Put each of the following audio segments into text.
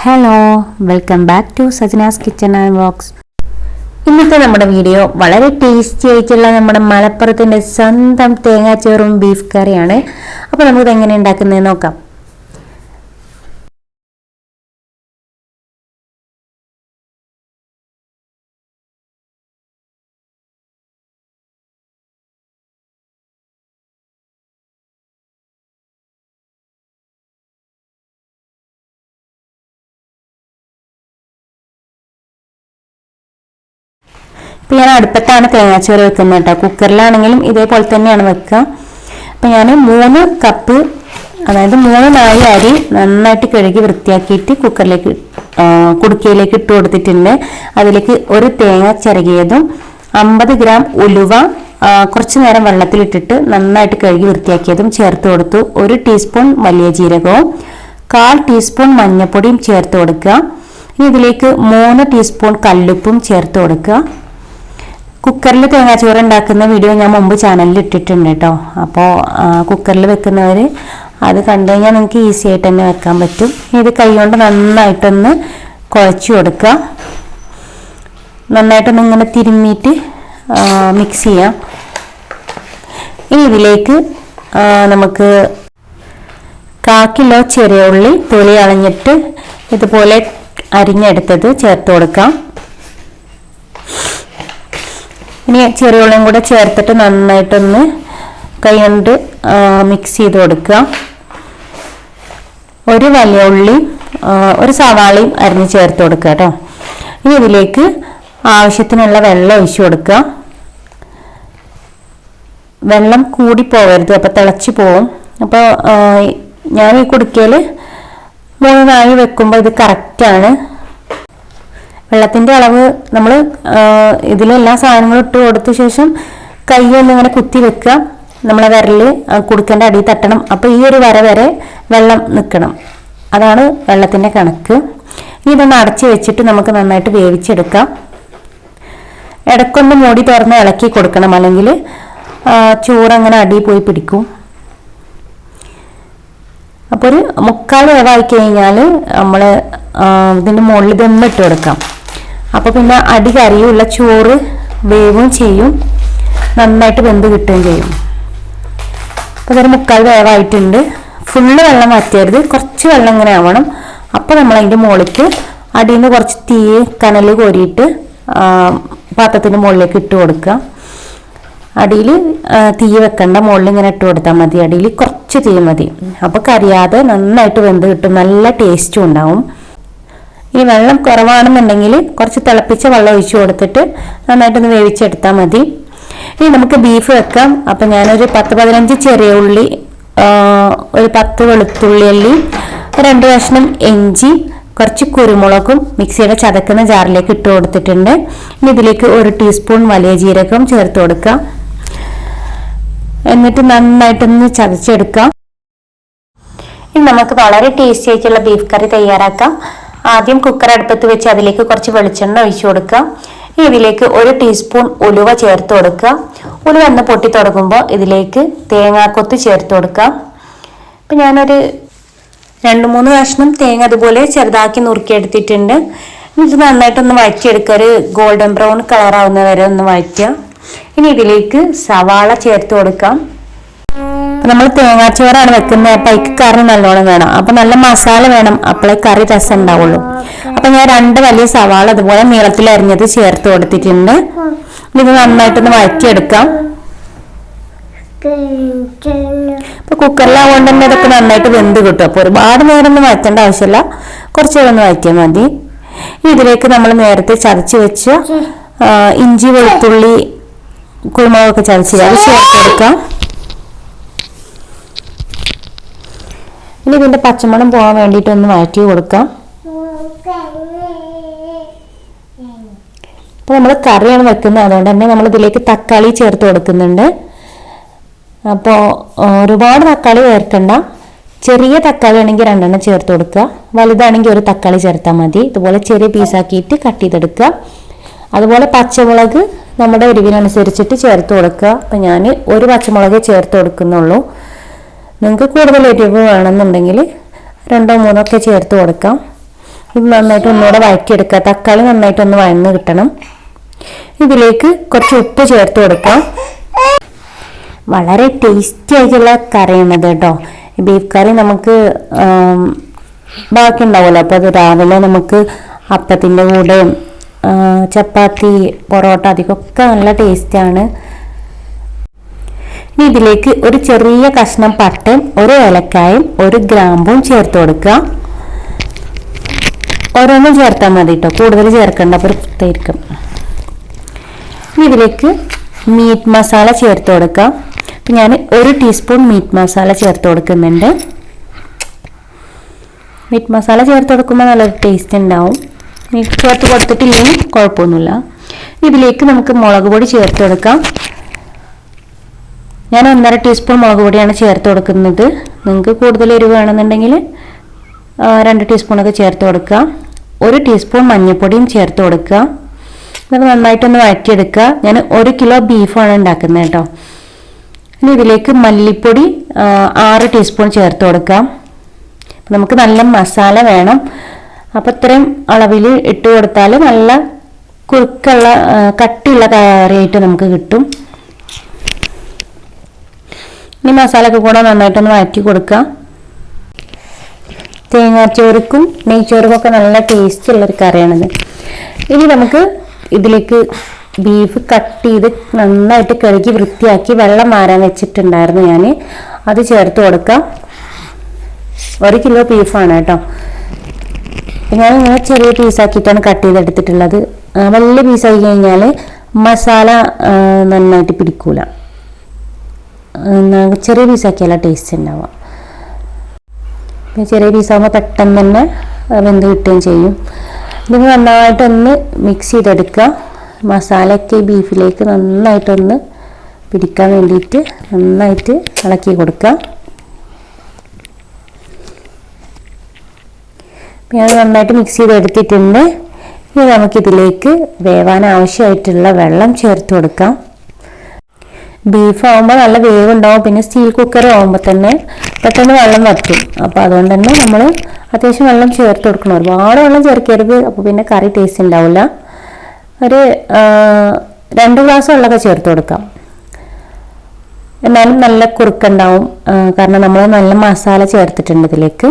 Hello welcome back to Sajana's kitchen and vlogs ഇന്നത്തെ നമ്മുടെ video വളരെ ടേസ്റ്റി ആയിട്ടുള്ള നമ്മുടെ മലപ്പുറത്തിന്റെ സ്വന്തം തേങ്ങാച്ചോറും ബീഫ് കറിയാണ് അപ്പോൾ നമുക്കിത് എങ്ങനെ ഉണ്ടാക്കുന്നത് നോക്കാം. ഇപ്പം ഞാൻ അടുപ്പത്താണ് തേങ്ങാച്ചോറ് വെക്കുന്നത് കേട്ടോ. കുക്കറിലാണെങ്കിലും ഇതേപോലെ തന്നെയാണ് വെക്കുക. അപ്പം ഞാൻ മൂന്ന് കപ്പ് അതായത് മൂന്ന് നാല് അരി നന്നായിട്ട് കഴുകി വൃത്തിയാക്കിയിട്ട് കുക്കറിലേക്ക് കുടുക്കയിലേക്ക് ഇട്ട് കൊടുത്തിട്ടുണ്ട്. അതിലേക്ക് ഒരു തേങ്ങ ചിരകിയതും അമ്പത് ഗ്രാം ഉലുവ കുറച്ച് നേരം വെള്ളത്തിലിട്ടിട്ട് നന്നായിട്ട് കഴുകി വൃത്തിയാക്കിയതും ചേർത്ത് കൊടുത്തു. ഒരു ടീസ്പൂൺ വലിയ ജീരകവും കാൽ ടീസ്പൂൺ മഞ്ഞൾപ്പൊടിയും ചേർത്ത് കൊടുക്കുക. ഇനി ഇതിലേക്ക് മൂന്ന് ടീസ്പൂൺ കല്ലുപ്പും ചേർത്ത് കൊടുക്കുക. കുക്കറിൽ തേങ്ങാച്ചോറ് ഉണ്ടാക്കുന്ന വീഡിയോ ഞാൻ മുമ്പ് ചാനലിൽ ഇട്ടിട്ടുണ്ട് കേട്ടോ അപ്പോൾ കുക്കറിൽ വെക്കുന്നവർ അത് കണ്ടു കഴിഞ്ഞാൽ നിങ്ങൾക്ക് ഈസി ആയിട്ട് തന്നെ വെക്കാൻ പറ്റും. ഇത് കൈകൊണ്ട് നന്നായിട്ടൊന്ന് കുഴച്ച് കൊടുക്കുക നന്നായിട്ടൊന്ന് ഇങ്ങനെ തിരുമ്മിയിട്ട് മിക്സ് ചെയ്യാം. ഇനി ഇതിലേക്ക് നമുക്ക് കാക്കിലോ കിലോ ചെറിയ ഉള്ളി തൊലി അളഞ്ഞിട്ട് ഇതുപോലെ അരിഞ്ഞെടുത്തത് ചേർത്ത് കൊടുക്കാം. ഇനി ചെറിയ ഉള്ളിയും കൂടെ ചേർത്തിട്ട് നന്നായിട്ടൊന്ന് കൈ മിക്സ് ചെയ്ത് കൊടുക്കുക. ഒരു വലിയ ഉള്ളി ഒരു സവാളയും അരിഞ്ഞ് ചേർത്ത് കൊടുക്കുക കേട്ടോ ഇനി ഇതിലേക്ക് ആവശ്യത്തിനുള്ള വെള്ളം ഒഴിച്ചു കൊടുക്കുക. വെള്ളം കൂടി പോകരുത് അപ്പോൾ തിളച്ച് പോവും. അപ്പോൾ ഞാൻ ഈ കുടുക്കയിൽ മൂന്ന് നാഴി വെക്കുമ്പോൾ ഇത് കറക്റ്റാണ് വെള്ളത്തിന്റെ അളവ് നമ്മൾ ഇതിലെല്ലാ സാധനങ്ങളും ഇട്ട് കൊടുത്ത ശേഷം കൈ ഒന്ന് ഇങ്ങനെ കുത്തി വെക്കുക. നമ്മളെ വിരൽ കുടുക്കേണ്ട അടിയിൽ തട്ടണം. അപ്പോൾ ഈ ഒരു വര വരെ വെള്ളം നിൽക്കണം. അതാണ് വെള്ളത്തിന്റെ കണക്ക്. ഇനി ഇതൊന്ന് അടച്ചു വെച്ചിട്ട് നമുക്ക് നന്നായിട്ട് വേവിച്ചെടുക്കാം. ഇടക്കൊന്ന് മൂടി തുറന്ന് ഇളക്കി കൊടുക്കണം. അല്ലെങ്കിൽ ചോറ് അങ്ങനെ അടിയിൽ പോയി പിടിക്കും. അപ്പോൾ ഒരു മുക്കാൽ വേവായി കഴിഞ്ഞാൽ നമ്മൾ ഇതിന്റെ മുകളിൽ ഇട്ട് കൊടുക്കാം. അപ്പോൾ പിന്നെ അടി കറിയുള്ള ചോറ് വേവും ചെയ്യും. നന്നായിട്ട് വെന്ത് കിട്ടുകയും ചെയ്യും. അപ്പോൾ ഇതൊരു മുക്കാൽ വേവായിട്ടുണ്ട്. ഫുള്ള് വെള്ളം മാറ്റരുത് കുറച്ച് വെള്ളം ഇങ്ങനെ ആവണം. അപ്പോൾ നമ്മൾ അതിന്റെ മുകളിലേക്ക് അടിയിൽ നിന്ന് കുറച്ച് തീ കനൽ കോരിയിട്ട് പാത്രത്തിന്റെ മുകളിലേക്ക് ഇട്ട് കൊടുക്കുക. അടിയിൽ തീ വെക്കണ്ട. മുകളിൽ ഇങ്ങനെ ഇട്ട് കൊടുത്താൽ മതി. അടിയിൽ കുറച്ച് തീ മതി. അപ്പോൾ കറിയാതെ നന്നായിട്ട് വെന്ത് കിട്ടും. നല്ല ടേസ്റ്റും ഉണ്ടാവും. ഈ വെള്ളം കുറവാണെന്നുണ്ടെങ്കിൽ കുറച്ച് തിളപ്പിച്ച വെള്ളം ഒഴിച്ചു കൊടുത്തിട്ട് നന്നായിട്ടൊന്ന് വേവിച്ചെടുത്താൽ മതി. ഇനി നമുക്ക് ബീഫ് വെക്കാം. അപ്പം ഞാനൊരു പത്ത് പതിനഞ്ച് ചെറിയ ഉള്ളി ഒരു പത്ത് വെളുത്തുള്ളി അല്ലി രണ്ട് കഷ്ണം ഇഞ്ചി കുറച്ച് കുരുമുളകും മിക്സിയുടെ ചതക്കുന്ന ജാറിലേക്ക് ഇട്ട് കൊടുത്തിട്ടുണ്ട്. ഇനി ഇതിലേക്ക് ഒരു ടീസ്പൂൺ വലിയ ജീരകം ചേർത്ത് കൊടുക്കുക എന്നിട്ട് നന്നായിട്ടൊന്ന് ചതച്ചെടുക്കാം. ഇനി നമുക്ക് വളരെ ടേസ്റ്റി ആയിട്ടുള്ള ബീഫ് കറി തയ്യാറാക്കാം. ആദ്യം കുക്കർ അടുപ്പത്ത് വെച്ച് അതിലേക്ക് കുറച്ച് വെളിച്ചെണ്ണ ഒഴിച്ചു കൊടുക്കുക. ഇതിലേക്ക് ഒരു ടീസ്പൂൺ ഉലുവ ചേർത്ത് കൊടുക്കുക. ഉലുവ ഒന്ന് പൊട്ടി തുടങ്ങുമ്പോൾ ഇതിലേക്ക് തേങ്ങാക്കൊത്ത് ചേർത്ത് കൊടുക്കാം ഇപ്പം ഞാനൊരു രണ്ട് മൂന്ന് കഷ്ണം തേങ്ങ അതുപോലെ ചെറുതാക്കി നുറുക്കിയെടുത്തിട്ടുണ്ട്. ഇത് നന്നായിട്ടൊന്ന് വഴറ്റിയെടുക്കുക. ഒരു ഗോൾഡൻ ബ്രൗൺ കളർ ആവുന്ന വരെ ഒന്ന് വഴറ്റുക. ഇനി ഇതിലേക്ക് സവാള ചേർത്ത് കൊടുക്കാം. നമ്മൾ തേങ്ങാച്ചോറാണ് വെക്കുന്നത്. അപ്പൊ അതിക്ക് കറി നല്ലോണം വേണം. അപ്പൊ നല്ല മസാല വേണം. അപ്പോഴേ കറി രസം ഉണ്ടാവുള്ളൂ അപ്പൊ ഞാൻ രണ്ട് വലിയ സവാള അതുപോലെ നീളത്തിൽ അരിഞ്ഞത് ചേർത്ത് കൊടുത്തിട്ടുണ്ട്. ഇത് നന്നായിട്ടൊന്ന് വഴറ്റിയെടുക്കാം. ഇപ്പൊ കുക്കറിലാവുകൊണ്ട് തന്നെ ഇതൊക്കെ നന്നായിട്ട് വെന്ത് കിട്ടും. അപ്പോൾ ഒരുപാട് നേരം ഒന്നും വഴറ്റേണ്ട ആവശ്യമില്ല കുറച്ച് നേരം ഒന്ന് വഴറ്റിയാൽ മതി. ഇതിലേക്ക് നമ്മൾ നേരത്തെ ചതച്ച് വെച്ച ഇഞ്ചി വെളുത്തുള്ളി കുരുമുളകൊക്കെ ചതച്ച് അത് ചേർത്ത് ഇനി ഇതിന്റെ പച്ചമണം പോകാൻ വേണ്ടിയിട്ട് ഒന്ന് മാറ്റി കൊടുക്കാം. അപ്പോൾ നമ്മൾ കറിയാണ് വെക്കുന്നത്. അതുകൊണ്ട് തന്നെ നമ്മൾ ഇതിലേക്ക് തക്കാളി ചേർത്ത് കൊടുക്കുന്നുണ്ട്. അപ്പോൾ ഒരുപാട് തക്കാളി ചേർക്കണ്ട. ചെറിയ തക്കാളി ആണെങ്കിൽ രണ്ടെണ്ണം ചേർത്ത് കൊടുക്കുക. വലുതാണെങ്കിൽ ഒരു തക്കാളി ചേർത്താൽ മതി. ഇതുപോലെ ചെറിയ പീസാക്കിയിട്ട് കട്ട് ചെയ്തെടുക്കുക. അതുപോലെ പച്ചമുളക് നമ്മുടെ എരിവിനനുസരിച്ചിട്ട് ചേർത്ത് കൊടുക്കുക. അപ്പം ഞാൻ ഒരു പച്ചമുളക് ചേർത്ത് കൊടുക്കുന്നുള്ളൂ. നിങ്ങൾക്ക് കൂടുതൽ എരിവ് വേണമെന്നുണ്ടെങ്കിൽ രണ്ടോ മൂന്നോ ഒക്കെ ചേർത്ത് കൊടുക്കാം. ഇത് നന്നായിട്ട് ഒന്നുകൂടെ വഴറ്റിയെടുക്കുക. തക്കാളി നന്നായിട്ട് ഒന്ന് വഴന്ന് കിട്ടണം. ഇതിലേക്ക് കുറച്ച് ഉപ്പ് ചേർത്ത് കൊടുക്കാം. വളരെ ടേസ്റ്റി ആയിട്ടുള്ള കറിയാണ് കേട്ടോ. ബീഫ് കറി നമുക്ക് ബാക്കി ഉണ്ടാവുമല്ലോ. അപ്പോൾ അത് രാവിലെ നമുക്ക് അപ്പത്തിന്റെ കൂടെ ചപ്പാത്തി പൊറോട്ട അതിക്കൊക്കെ നല്ല ടേസ്റ്റാണ് ഇനി ഇതിലേക്ക് ഒരു ചെറിയ കഷ്ണം പട്ടയും ഒരു ഏലക്കായും ഒരു ഗ്രാമ്പും ചേർത്ത് കൊടുക്കുക. ഓരോന്നും ചേർത്താൽ മതി കേട്ടോ കൂടുതൽ ചേർക്കേണ്ട അപ്പോൾ ഇനി ഇതിലേക്ക് മീറ്റ് മസാല ചേർത്ത് കൊടുക്കുക. അപ്പം ഞാൻ ഒരു ടീസ്പൂൺ മീറ്റ് മസാല ചേർത്ത് കൊടുക്കുന്നുണ്ട്. മീറ്റ് മസാല ചേർത്ത് കൊടുക്കുമ്പോൾ നല്ലൊരു ടേസ്റ്റ് ഉണ്ടാവും. മീറ്റ് ചേർത്ത് കൊടുത്തിട്ടില്ലെങ്കിൽ കുഴപ്പമൊന്നുമില്ല. ഇതിലേക്ക് നമുക്ക് മുളക് പൊടി ചേർത്ത് കൊടുക്കാം. ഞാൻ ഒന്നര ടീസ്പൂൺ മുളക് പൊടിയാണ് ചേർത്ത് കൊടുക്കുന്നത്. നിങ്ങൾക്ക് കൂടുതൽ എരിവ് വേണമെന്നുണ്ടെങ്കിൽ രണ്ട് ടീസ്പൂണൊക്കെ ചേർത്ത് കൊടുക്കുക. ഒരു ടീസ്പൂൺ മഞ്ഞൾപ്പൊടിയും ചേർത്ത് കൊടുക്കുക. എന്നിട്ട് നന്നായിട്ടൊന്ന് വഴറ്റിയെടുക്കുക. ഞാൻ ഒരു കിലോ ബീഫാണ് ഉണ്ടാക്കുന്നത് കേട്ടോ. ഇനി ഇതിലേക്ക് മല്ലിപ്പൊടി ആറ് ടീസ്പൂൺ ചേർത്ത് കൊടുക്കാം നമുക്ക് നല്ല മസാല വേണം. അപ്പം ഇത്രയും അളവിൽ ഇട്ട് കൊടുത്താൽ നല്ല കുറുക്കുള്ള കട്ടിയുള്ള കറിയായിട്ട് നമുക്ക് കിട്ടും. ഇനി മസാലയൊക്കെ കൂടെ നന്നായിട്ടൊന്ന് വഴറ്റി കൊടുക്കുക. തേങ്ങാച്ചോറുക്കും നെയ്ച്ചോറുക്കും ഒക്കെ നല്ല ടേസ്റ്റ് ഉള്ളൊരു കറിയാണിത്. ഇനി നമുക്ക് ഇതിലേക്ക് ബീഫ് കട്ട് ചെയ്ത് നന്നായിട്ട് കഴുകി വൃത്തിയാക്കി വെള്ളം മാറാൻ വെച്ചിട്ടുണ്ടായിരുന്നു ഞാൻ അത് ചേർത്ത് കൊടുക്കാം ഒരു കിലോ ബീഫാണ് കേട്ടോ. ഞാൻ ഇങ്ങനെ ചെറിയ പീസാക്കിയിട്ടാണ് കട്ട് ചെയ്തെടുത്തിട്ടുള്ളത്. വലിയ പീസാക്കി കഴിഞ്ഞാൽ മസാല നന്നായിട്ട് പിടിക്കൂല. ചെറിയ പീസാക്കിയാല ടേസ്റ്റ് ഉണ്ടാവുക ചെറിയ പീസാകുമ്പോൾ പെട്ടെന്ന് തന്നെ വെന്ത് കിട്ടുകയും ചെയ്യും. ഇതിന് നന്നായിട്ടൊന്ന് മിക്സ് ചെയ്തെടുക്കുക. മസാലയൊക്കെ ബീഫിലേക്ക് നന്നായിട്ടൊന്ന് പിടിക്കാൻ വേണ്ടിയിട്ട് നന്നായിട്ട് ഇളക്കി കൊടുക്കുക. അത് നന്നായിട്ട് മിക്സ് ചെയ്തെടുത്തിട്ടുണ്ട്. ഇനി നമുക്കിതിലേക്ക് വേവാൻ ആവശ്യമായിട്ടുള്ള വെള്ളം ചേർത്ത് കൊടുക്കാം. ബീഫ് ആകുമ്പോൾ നല്ല വേവ് ഉണ്ടാവും പിന്നെ സ്റ്റീൽ കുക്കർ ആകുമ്പോൾ തന്നെ പെട്ടെന്ന് വെള്ളം വറ്റും. അപ്പോൾ അതുകൊണ്ട് തന്നെ നമ്മൾ അത്യാവശ്യം വെള്ളം ചേർത്ത് കൊടുക്കണം. ഒരുപാട് വെള്ളം ചേർക്കരുത്. അപ്പോൾ പിന്നെ കറി ടേസ്റ്റ് ഉണ്ടാവില്ല ഒരു രണ്ട് ഗ്ലാസ് വെള്ളമൊക്കെ ചേർത്ത് കൊടുക്കാം. എന്നാലും നല്ല കുറുക്കുണ്ടാവും. കാരണം നമ്മൾ നല്ല മസാല ചേർത്തിട്ടുണ്ട് ഇതിലേക്ക്.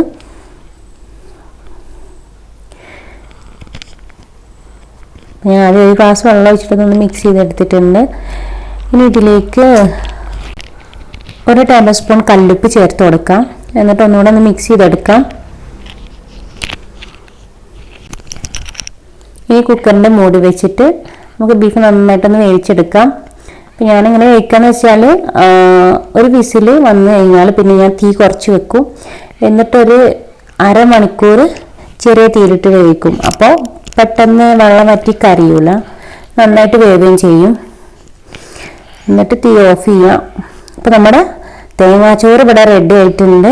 ഞാൻ ആദ്യം ഒരു ഗ്ലാസ് വെള്ളം ഒഴിച്ചിട്ടൊന്ന് മിക്സ് ചെയ്തെടുത്തിട്ടുണ്ട്. ഇനി ഇതിലേക്ക് ഒരു ടേബിൾ സ്പൂൺ കല്ലുപ്പ് ചേർത്ത് കൊടുക്കാം. എന്നിട്ട് ഒന്നുകൂടെ ഒന്ന് മിക്സ് ചെയ്തെടുക്കാം. ഈ കുക്കറിന്റെ മൂടി വെച്ചിട്ട് നമുക്ക് ബീഫ് നന്നായിട്ടൊന്ന് വേവിച്ചെടുക്കാം. അപ്പം ഞാനിങ്ങനെ വേവിക്കാന്ന് വെച്ചാൽ ഒരു വിസിൽ വന്നു കഴിഞ്ഞാൽ പിന്നെ ഞാൻ തീ കുറച്ച് വെക്കും. എന്നിട്ടൊരു അരമണിക്കൂർ ചെറിയ തീയിലിട്ട് വേവിക്കും. അപ്പോൾ പെട്ടെന്ന് വെള്ളം വറ്റി കറിയൂല നന്നായിട്ട് വേവുകയും ചെയ്യും. എന്നിട്ട് തീ ഓഫ് ചെയ്യാം. അപ്പോൾ നമ്മുടെ തേങ്ങാച്ചോറ് ഇവിടെ റെഡി ആയിട്ടുണ്ട്.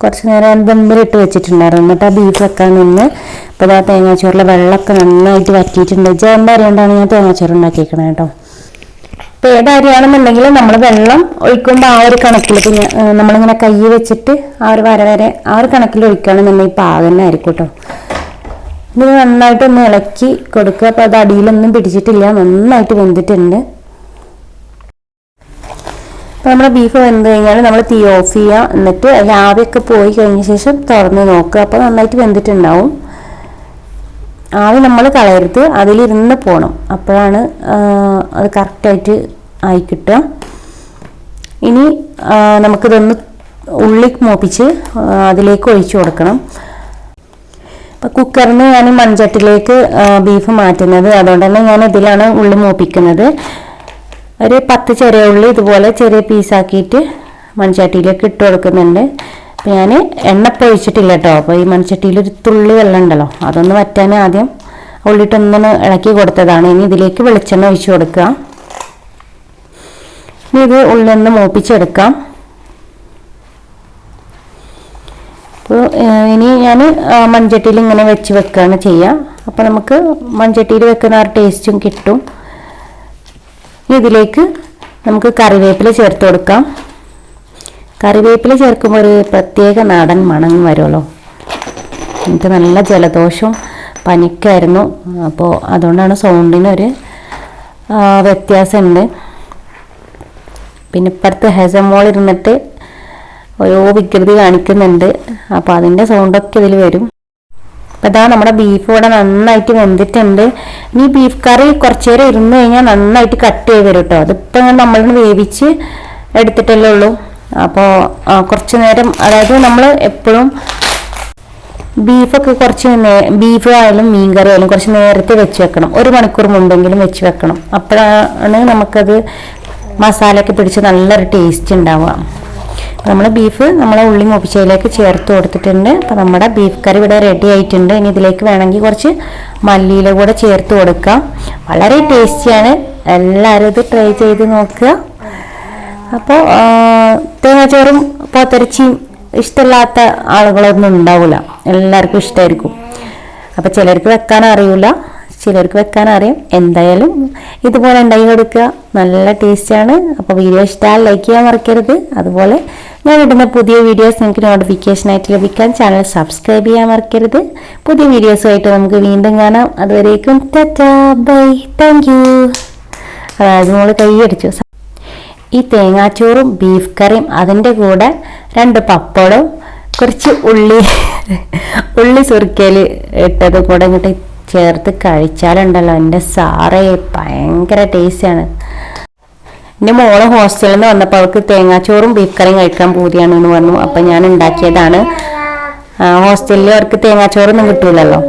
കുറച്ച് നേരം ദമ്മിലിട്ട് വെച്ചിട്ടുണ്ടായിരുന്നു. എന്നിട്ട് ആ ബീഫ് വെക്കാൻ നിന്ന് അപ്പോൾ ആ തേങ്ങാച്ചോറിലെ വെള്ളമൊക്കെ നന്നായിട്ട് വറ്റിയിട്ടുണ്ട്. ജാമ്പ അറിയാണ്ടാണ് ഞാൻ തേങ്ങാച്ചോറ് ഉണ്ടാക്കിയിരിക്കണം കേട്ടോ. അപ്പോൾ ഏത് നമ്മൾ വെള്ളം ഒഴിക്കുമ്പോൾ ആ ഒരു കണക്കിൽ പിന്നെ നമ്മളിങ്ങനെ കൈ വെച്ചിട്ട് ആ ഒരു വര വരെ ആ ഒരു കണക്കിൽ ഒഴിക്കുകയാണെന്നുണ്ടെങ്കിൽ പാകം തന്നെ ആയിരിക്കും കേട്ടോ. ഇത് നന്നായിട്ടൊന്ന് ഇളക്കി കൊടുക്കുക. അപ്പോൾ അത് അടിയിലൊന്നും പിടിച്ചിട്ടില്ല. നന്നായിട്ട് വെന്തിട്ടുണ്ട്. അപ്പോൾ നമ്മുടെ ബീഫ് വെന്ത് കഴിഞ്ഞാൽ നമ്മൾ തീ ഓഫ് ചെയ്യുക എന്നിട്ട് ആവിയൊക്കെ പോയി കഴിഞ്ഞ ശേഷം തുറന്ന് നോക്കുക. അപ്പോൾ നന്നായിട്ട് വെന്തിട്ടുണ്ടാവും. ആവി നമ്മൾ കളയരുത്. അതിലിരുന്ന് പോകണം അപ്പോഴാണ് അത് കറക്റ്റായിട്ട് ആയി കിട്ടുക. ഇനി നമുക്കിതൊന്ന് ഉള്ളി മോപ്പിച്ച് അതിലേക്ക് ഒഴിച്ചു കൊടുക്കണം. അപ്പോൾ കുക്കറിന് ഞാൻ മൺചട്ടിലേക്ക് ബീഫ് മാറ്റുന്നത്. അതുകൊണ്ട് തന്നെ ഞാൻ ഇതിലാണ് ഉള്ളി മൂപ്പിക്കുന്നത്. ഒരു പത്ത് ചെറിയ ഉള്ളി ഇതുപോലെ ചെറിയ പീസാക്കിയിട്ട് മൺചട്ടിയിലേക്ക് ഇട്ട് കൊടുക്കുന്നുണ്ട്. അപ്പം ഞാൻ എണ്ണ പൊഴിച്ചിട്ടില്ല കേട്ടോ അപ്പോൾ ഈ മൺചട്ടിയിൽ ഒരു തുള്ളി വെള്ളം ഉണ്ടല്ലോ അതൊന്ന് വറ്റാൻ ആദ്യം ഉള്ളിട്ടൊന്ന് ഇളക്കി കൊടുത്തതാണ്. ഇനി ഇതിലേക്ക് വെളിച്ചെണ്ണ ഒഴിച്ചു കൊടുക്കുക ഇനി ഇത് ഉള്ളി ഒന്ന് മൂപ്പിച്ചെടുക്കാം. അപ്പോൾ ഇനി ഞാൻ മൺചട്ടിയിൽ ഇങ്ങനെ വെച്ച് വെക്കുകയാണ് ചെയ്യുക അപ്പോൾ നമുക്ക് മൺചട്ടിയിൽ വെക്കുന്ന ആ ടേസ്റ്റും കിട്ടും. ഇതിലേക്ക് നമുക്ക് കറിവേപ്പില ചേർത്ത് കൊടുക്കാം. കറിവേപ്പില ചേർക്കുമ്പോൾ ഒരു പ്രത്യേക നാടൻ മണം വരുമല്ലോ. എനിക്ക് നല്ല ജലദോഷം പനിക്കായിരുന്നു. അപ്പോൾ അതുകൊണ്ടാണ് സൗണ്ടിനൊരു വ്യത്യാസമുണ്ട്. പിന്നെ ഇപ്പുറത്ത് ഹെസമോൾ ഇരുന്നിട്ട് ഓരോ വികൃതി കാണിക്കുന്നുണ്ട്. അപ്പോൾ അതിന്റെ സൗണ്ടൊക്കെ ഇതിൽ വരും. അപ്പോൾ ഇതാ നമ്മുടെ ബീഫ് ഇവിടെ നന്നായിട്ട് വെന്തിട്ടുണ്ട്. ഇനി ബീഫ് കറി കുറച്ചു നേരം ഇരുന്ന് കഴിഞ്ഞാൽ നന്നായിട്ട് കട്ട് ചെയ്ത് വരും കേട്ടോ അതിപ്പോൾ നമ്മൾ വേവിച്ച് എടുത്തിട്ടല്ലേ ഉള്ളൂ. അപ്പോൾ കുറച്ച് നേരം അതായത് നമ്മൾ എപ്പോഴും ബീഫൊക്കെ കുറച്ച് നേ- ബീഫ് ആയാലും മീൻ കറി ആയാലും കുറച്ച് നേരത്തെ വെച്ച് വെക്കണം. ഒരു മണിക്കൂർ മുമ്പെങ്കിലും വെച്ച് വെക്കണം. അപ്പോഴാണ് നമുക്കത് മസാലയൊക്കെ പിടിച്ച് നല്ലൊരു ടേസ്റ്റ് ഉണ്ടാവുക. നമ്മൾ ബീഫ് നമ്മളെ ഉള്ളി മുപ്പിച്ചതിലേക്ക് ചേർത്ത് കൊടുത്തിട്ടുണ്ട്. അപ്പോൾ നമ്മുടെ ബീഫ് കറി ഇവിടെ റെഡി ആയിട്ടുണ്ട്. ഇനി ഇതിലേക്ക് വേണമെങ്കിൽ കുറച്ച് മല്ലിയില കൂടെ ചേർത്ത് കൊടുക്കാം. വളരെ ടേസ്റ്റിയാണ് എല്ലാവരും ഇത് ട്രൈ ചെയ്ത് നോക്കുക. അപ്പോൾ തേങ്ങാച്ചോറും പോത്തിറച്ചിയും ഇഷ്ടമില്ലാത്ത ആളുകളൊന്നും ഉണ്ടാവില്ല എല്ലാവർക്കും ഇഷ്ടമായിരിക്കും അപ്പോൾ ചിലർക്ക് വെക്കാൻ അറിയില്ല ചിലർക്ക് വെക്കാൻ അറിയാം. എന്തായാലും ഇതുപോലെ ഉണ്ടാക്കി കൊടുക്കുക. നല്ല ടേസ്റ്റാണ് അപ്പോൾ വീഡിയോ ഇഷ്ടമായാൽ ലൈക്ക് ചെയ്യാൻ മറക്കരുത്. അതുപോലെ ഞാൻ ഇടുന്ന പുതിയ വീഡിയോസ് നിങ്ങൾക്ക് നോട്ടിഫിക്കേഷനായിട്ട് ലഭിക്കാൻ ചാനൽ സബ്സ്ക്രൈബ് ചെയ്യാൻ മറക്കരുത്. പുതിയ വീഡിയോസുമായിട്ട് നമുക്ക് വീണ്ടും കാണാം. അതുവരേക്കും ടാറ്റാ ബൈ താങ്ക് യു അതായത് നമ്മൾ കൈയടിച്ചു ഈ തേങ്ങാച്ചോറും ബീഫ് കറിയും അതിന്റെ കൂടെ രണ്ട് പപ്പടവും കുറച്ച് ഉള്ളി ഉള്ളി സുറുക്കയിൽ ഇട്ടത് കൂടെ ഇങ്ങോട്ട് ചേർത്ത് കഴിച്ചാലുണ്ടല്ലോ. എന്റെ സാറേ ഭയങ്കര ടേസ്റ്റാണ് എന്റെ മോൾ ഹോസ്റ്റലിൽ നിന്ന് വന്നപ്പോൾ അവൾക്ക് തേങ്ങാച്ചോറും ബീഫ് കറിയും കഴിക്കാൻ പൂതിയാണെന്ന് പറഞ്ഞു. അപ്പം ഞാൻ ഉണ്ടാക്കിയതാണ്. ഹോസ്റ്റലിൽ അവർക്ക് തേങ്ങാച്ചോറൊന്നും കിട്ടൂലല്ലോ.